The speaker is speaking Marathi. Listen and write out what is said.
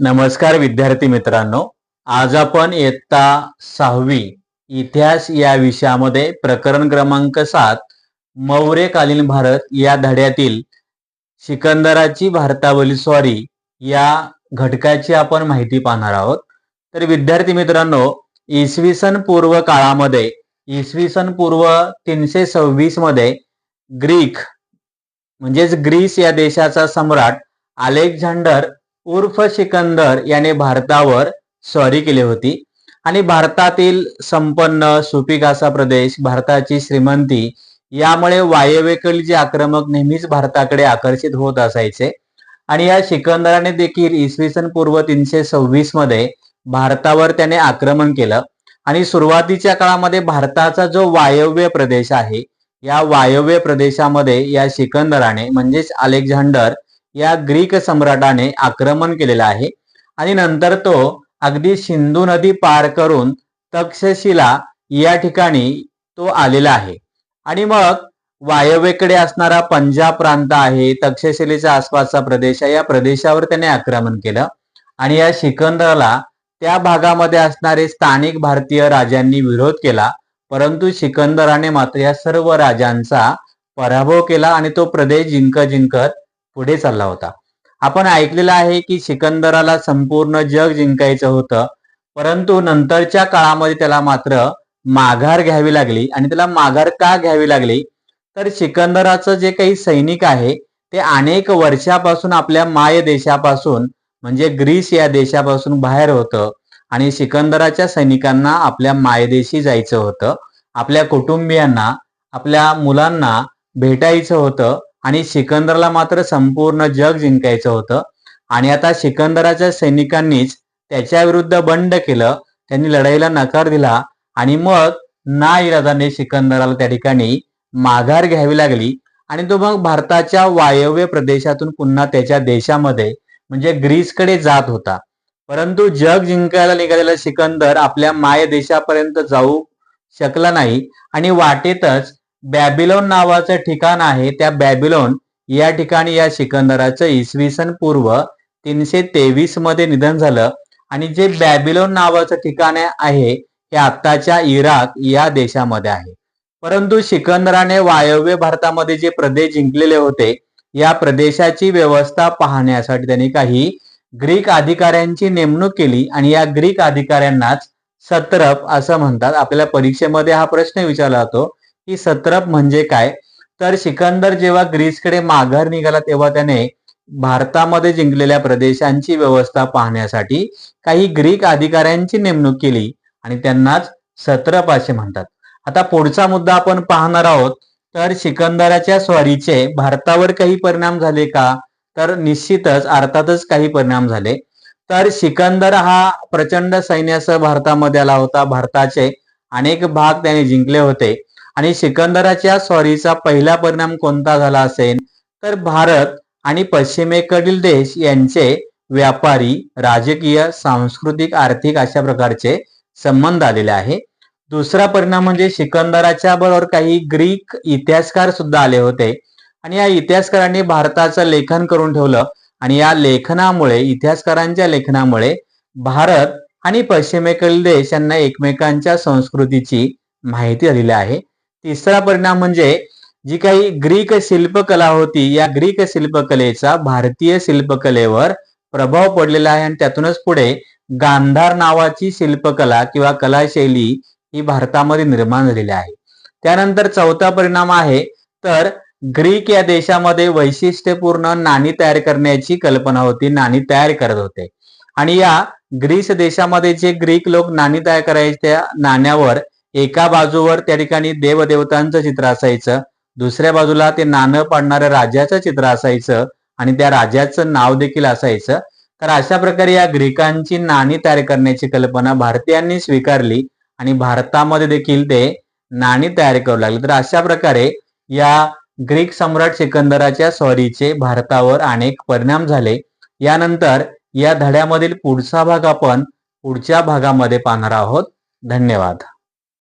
नमस्कार विद्यार्थी मित्रांनो. आज आपण इयत्ता सहावी इतिहास या विषयामध्ये प्रकरण क्रमांक सात मौर्यकालीन भारत या धड्यातील सिकंदराची भारतावरील स्वारी या घटकाची आपण माहिती पाहणार आहोत. तर विद्यार्थी मित्रांनो इसवी सन पूर्व काळामध्ये इसवी सन पूर्व तीनशे सव्वीसमध्ये ग्रीक म्हणजेच ग्रीस या देशाचा सम्राट अलेक्झांडर उर्फ सिकंदर याने भारतावर स्वारी केली होती. आणि भारतातील संपन्न सुपीक असा प्रदेश भारताची श्रीमंती. यामुळे वायव्येकडील जे आक्रमक नेहमीच भारताकडे आकर्षित होत असायचे. आणि या सिकंदराने देखील इसवी सन पूर्व तीनशे सव्वीसमध्ये भारतावर त्याने आक्रमण केलं. आणि सुरुवातीच्या काळामध्ये भारताचा जो वायव्य प्रदेश आहे या वायव्य प्रदेशामध्ये या सिकंदराने म्हणजेच अलेक्झांडर या ग्रीक सम्राटाने आक्रमण केलेलं आहे. आणि नंतर तो अगदी सिंधू नदी पार करून तक्षशिला या ठिकाणी तो आलेला आहे. आणि मग वायव्येकडे असणारा पंजाब प्रांत आहे तक्षशिलेच्या आसपासचा प्रदेश आहे. या प्रदेशावर त्याने आक्रमण केलं. आणि या सिकंदराला त्या भागामध्ये असणारे स्थानिक भारतीय राजांनी विरोध केला. परंतु सिकंदराने मात्र या सर्व राजांचा पराभव केला आणि तो प्रदेश जिंकत जिंकत पुढे चालला होता. आपण ऐकलेलं आहे की सिकंदराला संपूर्ण जग जिंकायचं होतं परंतु नंतरच्या काळामध्ये त्याला मात्र माघार घ्यावी लागली. आणि त्याला माघार का घ्यावी लागली? तर सिकंदराचं जे काही सैनिक आहे ते अनेक वर्षापासून आपल्या माय देशापासून म्हणजे ग्रीस या देशापासून बाहेर होतं. आणि सिकंदराच्या सैनिकांना आपल्या मायदेशी जायचं होतं. आपल्या कुटुंबियांना आपल्या मुलांना भेटायचं होतं. आणि सिकंदरला मात्र संपूर्ण जग जिंकायचं होतं. आणि आता सिकंदराच्या सैनिकांनीच त्याच्या विरुद्ध बंड केलं. त्यांनी लढाईला नकार दिला. आणि मग ना इरादाने सिकंदराला त्या ठिकाणी माघार घ्यावी लागली. आणि तो मग भारताच्या वायव्य प्रदेशातून पुन्हा त्याच्या देशामध्ये म्हणजे ग्रीसकडे जात होता. परंतु जग जिंकायला निघालेला सिकंदर आपल्या माय देशापर्यंत जाऊ शकला नाही. आणि वाटेतच बॅबिलोन नावाचं ठिकाण आहे. त्या बॅबिलोन या ठिकाणी या सिकंदराचं इसवी सन पूर्व तीनशे तेवीसमध्ये निधन झालं. आणि जे बॅबिलोन नावाचं ठिकाण आहे हे आत्ताच्या इराक या देशामध्ये आहे. परंतु सिकंदराने वायव्य भारतामध्ये जे प्रदेश जिंकलेले होते या प्रदेशाची व्यवस्था पाहण्यासाठी त्यांनी काही ग्रीक अधिकाऱ्यांची नेमणूक केली. आणि या ग्रीक अधिकाऱ्यांनाच सत्रप असं म्हणतात. आपल्याला परीक्षेमध्ये हा प्रश्न विचारला जातो. की सत्रप म्हणजे काय? तर सिकंदर जेव्हा ग्रीसकडे माघार निघाला तेव्हा त्याने भारतामध्ये जिंकलेल्या प्रदेशांची व्यवस्था पाहण्यासाठी काही ग्रीक अधिकाऱ्यांची नेमणूक केली आणि त्यांनाच सत्रप असे म्हणतात. आता पुढचा मुद्दा आपण पाहणार आहोत. तर सिकंदराच्या स्वारीचे भारतावर काही परिणाम झाले का? तर निश्चितच अर्थातच काही परिणाम झाले. तर सिकंदर हा प्रचंड सैन्यासह भारतामध्ये आला होता. भारताचे अनेक भाग त्याने जिंकले होते. आणि सिकंदराच्या स्वारीचा पहिला परिणाम कोणता झाला असेल? तर भारत आणि पश्चिमेकडील देश यांचे व्यापारी राजकीय सांस्कृतिक आर्थिक अशा प्रकारचे संबंध आलेले आहे. दुसरा परिणाम म्हणजे सिकंदराच्या बरोबर काही ग्रीक इतिहासकार सुद्धा आले होते. आणि या इतिहासकारांनी भारताचं लेखन करून ठेवलं. आणि या लेखनामुळे इतिहासकारांच्या लेखनामुळे भारत आणि पश्चिमेकडील देश यांना एकमेकांच्या संस्कृतीची माहिती आलेली आहे. तिसरा परिणाम म्हणजे जी काही ग्रीक शिल्पकला होती या ग्रीक शिल्पकलेचा भारतीय शिल्पकलेवर प्रभाव पडलेला आहे. आणि त्यातूनच पुढे गांधार नावाची शिल्पकला किंवा कलाशैली ही भारतामध्ये निर्माण झालेली आहे. त्यानंतर चौथा परिणाम आहे तर ग्रीक या देशामध्ये वैशिष्ट्यपूर्ण नाणी तयार करण्याची कल्पना होती नाणी तयार करत होते. आणि या ग्रीस देशामध्ये जे ग्रीक लोक नाणी तयार करायचे त्या नाण्यावर एका बाजूवर त्या ठिकाणी देवदेवतांचं चित्र असायचं दुसऱ्या बाजूला ते नाणं पाडणाऱ्या राजाचं चित्र असायचं आणि त्या राजाचं नाव देखील असायचं. तर अशा प्रकारे या ग्रीकांची नाणी तयार करण्याची कल्पना भारतीयांनी स्वीकारली आणि भारतामध्ये देखील ते नाणी तयार करू लागले. तर अशा प्रकारे या ग्रीक सम्राट सिकंदराच्या स्वारीचे भारतावर अनेक परिणाम झाले. यानंतर या धड्यामधील पुढचा भाग आपण पुढच्या भागामध्ये पाहणार आहोत. धन्यवाद.